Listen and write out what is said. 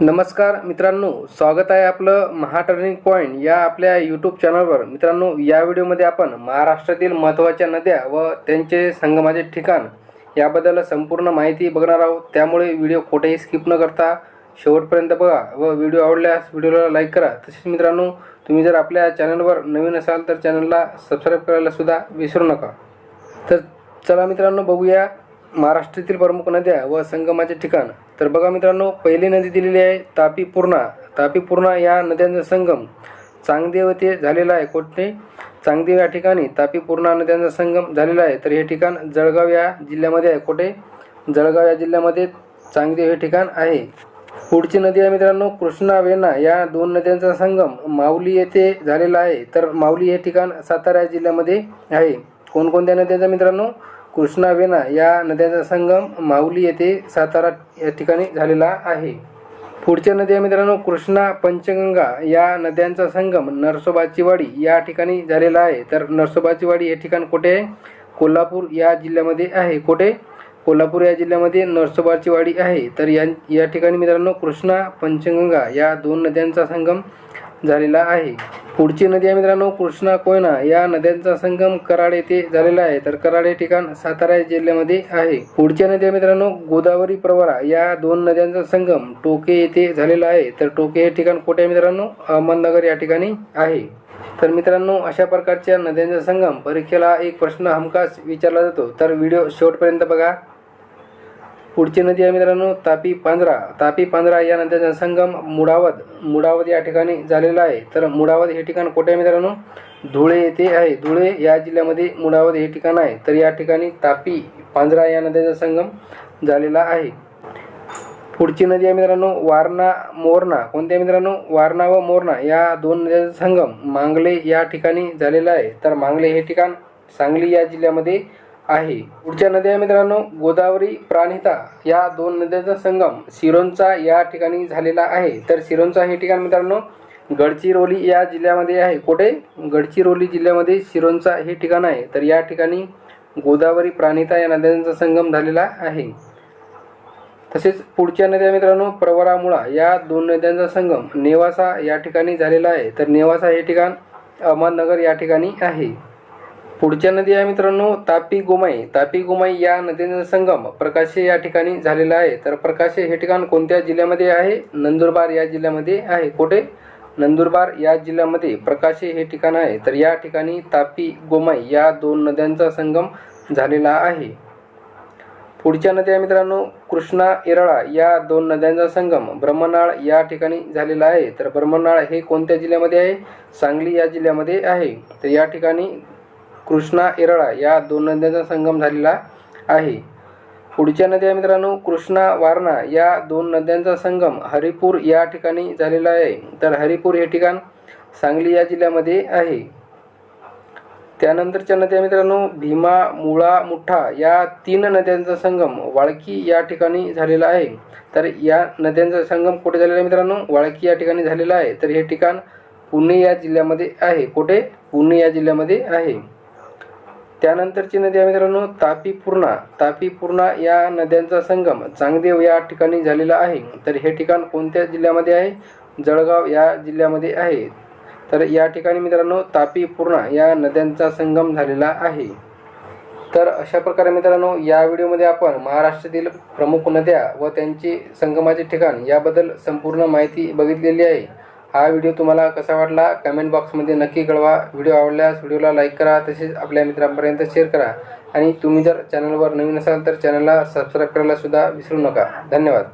नमस्कार मित्रांनो स्वागत आहे आपलं महा टर्निंग पॉईंट या आपल्या यूट्यूब चॅनलवर मित्रांनो या व्हिडिओमध्ये आपण महाराष्ट्रातील महत्त्वाच्या नद्या व त्यांचे संगमाचे ठिकाण याबद्दल संपूर्ण माहिती बघणार आहोत. त्यामुळे व्हिडिओ कुठेही स्किप न करता शेवटपर्यंत बघा व व्हिडिओ आवडल्यास व्हिडिओला लाईक करा. तसेच मित्रांनो तुम्ही जर आपल्या चॅनलवर नवीन असाल तर चॅनलला सबस्क्राईब करायला सुद्धा विसरू नका. तर चला मित्रांनो बघूया महाराष्ट्रातील प्रमुख नद्या व संगमाचे ठिकाण. तर बघा मित्रांनो पहिली नदी दिलेली आहे तापी पूर्णा. तापी पूर्णा या नद्यांचा संगम चांगदेव येथे झालेला आहे. कोठे? चांगदेव या ठिकाणी तापी पूर्णा नद्यांचा संगम झालेला आहे. तर हे ठिकाण जळगाव या जिल्ह्यामध्ये आहे. कोठे? जळगाव या जिल्ह्यामध्ये चांगदेव हे ठिकाण आहे. पुढची नदी आहे मित्रांनो कृष्णा वेणा या दोन नद्यांचा संगम माऊली येथे झालेला आहे. तर माऊली हे ठिकाण सातारा या जिल्ह्यामध्ये आहे. कोणकोणत्या नद्यांचा मित्रांनो? कृष्णा वेणा या नद्यांचा संगम माऊली येथे सातारा या ठिकाणी झालेला आहे. पुढच्या नद्या मित्रांनो कृष्णा पंचगंगा या नद्यांचा संगम नरसोबाची वाडी या ठिकाणी झालेला आहे. तर नरसोबाची वाडी हे ठिकाण कुठे आहे? कोल्हापूर या जिल्ह्यामध्ये आहे. कुठे? कोल्हापूर या जिल्ह्यामध्ये नरसोबाची वाडी आहे. तर या या ठिकाणी मित्रांनो कृष्णा पंचगंगा या दोन नद्यांचा संगम झालेला आहे. पुढची नदी आहे मित्रांनो कृष्णा कोयना या नद्यांचा संगम कराड येथे झालेला आहे. तर कराड हे ठिकाण सातारा जिल्ह्यामध्ये आहे. पुढच्या नदी आहे मित्रांनो गोदावरी प्रवरा या दोन नद्यांचा संगम टोके येथे झालेला आहे. तर टोके हे ठिकाण कुठे आहे मित्रांनो अहमदनगर या ठिकाणी आहे. तर मित्रांनो अशा प्रकारच्या नद्यांचा संगम परीक्षेला एक प्रश्न हमखास विचारला जातो. तर व्हिडिओ शेवटपर्यंत बघा. पुढची नदी आहे मित्रांनो तापी पांजरा. तापी पांजरा या नद्याचा संगम मुडावद. मुडावद या ठिकाणी झालेला आहे. तर मुडावद हे ठिकाण कुठे आहे मित्रांनो? धुळे येथे आहे. धुळे या जिल्ह्यामध्ये मुडावद हे ठिकाण आहे. तर या ठिकाणी तापी पांजरा या नद्याचा संगम झालेला आहे. पुढची नदी आहे मित्रांनो वारणा मोरणा. कोणत्या मित्रांनो? वारणा व मोरणा या दोन नद्यांचा संगम मांगले या ठिकाणी झालेला आहे. तर मांगले हे ठिकाण सांगली या जिल्ह्यामध्ये आहे. पुढच्या नद्या आहे मित्रांनो गोदावरी प्राणिता या दोन नद्यांचा संगम सिरोंचा या ठिकाणी झालेला आहे. तर सिरोंचा हे ठिकाण मित्रांनो गडचिरोली या जिल्ह्यामध्ये आहे. कुठे? गडचिरोली जिल्ह्यामध्ये सिरोंचा हे ठिकाण आहे. तर या ठिकाणी गोदावरी प्राणिता या नद्यांचा संगम झालेला आहे. तसेच पुढच्या नद्या मित्रांनो प्रवरामुळा या दोन नद्यांचा संगम नेवासा या ठिकाणी झालेला आहे. तर नेवासा हे ठिकाण अहमदनगर या ठिकाणी आहे. पुढच्या नदी आहे मित्रांनो तापी गोमाई. तापी गोमाई या नदीचा संगम प्रकाशे या ठिकाणी झालेला आहे. तर प्रकाशे हे ठिकाण कोणत्या जिल्ह्यामध्ये आहे? नंदुरबार या जिल्ह्यामध्ये आहे. कुठे? नंदुरबार या जिल्ह्यामध्ये प्रकाशे हे ठिकाण आहे. तर या ठिकाणी तापी गोमाई या दोन नद्यांचा संगम झालेला आहे. पुढच्या नद्या मित्रांनो कृष्णा येरळा या दोन नद्यांचा संगम ब्रह्मनाळ या ठिकाणी झालेला आहे. तर ब्रह्मनाळ हे कोणत्या जिल्ह्यामध्ये आहे? सांगली या जिल्ह्यामध्ये आहे. तर या ठिकाणी कृष्णा येरळा या दोन नद्यांचा संगम झालेला आहे. पुढच्या नद्या मित्रांनो कृष्णा वारणा या दोन नद्यांचा संगम हरिपूर या ठिकाणी झालेला आहे. तर हरिपूर हे ठिकाण सांगली या जिल्ह्यामध्ये आहे. त्यानंतरच्या नद्या मित्रांनो भीमा मुळा मुठा या तीन नद्यांचा संगम वाळकी या ठिकाणी झालेला आहे. तर या नद्यांचा संगम कुठे झालेला आहे मित्रांनो वाळकी या ठिकाणी झालेला आहे. तर हे ठिकाण पुणे या जिल्ह्यामध्ये आहे. कुठे? पुणे या जिल्ह्यामध्ये आहे. त्यानंतरची नदी आहे मित्रांनो तापी पूर्णा तापी पूर्णा या नद्यांचा संगम चांगदेव या ठिकाणी झालेला आहे. तर हे ठिकाण कोणत्या जिल्ह्यामध्ये आहे? जळगाव या जिल्ह्यामध्ये आहे. तर या ठिकाणी मित्रांनो तापी पूर्णा या नद्यांचा संगम झालेला आहे. तर अशा प्रकारे मित्रांनो या व्हिडिओमध्ये आपण महाराष्ट्रातील प्रमुख नद्या व त्यांची संगमाचे ठिकाण याबद्दल संपूर्ण माहिती बघितलेली आहे. हा व्हिडिओ तुम्हाला कसा वाटला कमेंट बॉक्समध्ये नक्की कळवा. व्हिडिओ आवडल्यास व्हिडिओला लाईक करा तसेच आपल्या मित्रांपर्यंत शेअर करा. आणि तुम्ही जर चॅनलवर नवीन असाल तर चॅनलला सबस्क्राईब करायलासुद्धा विसरू नका. धन्यवाद.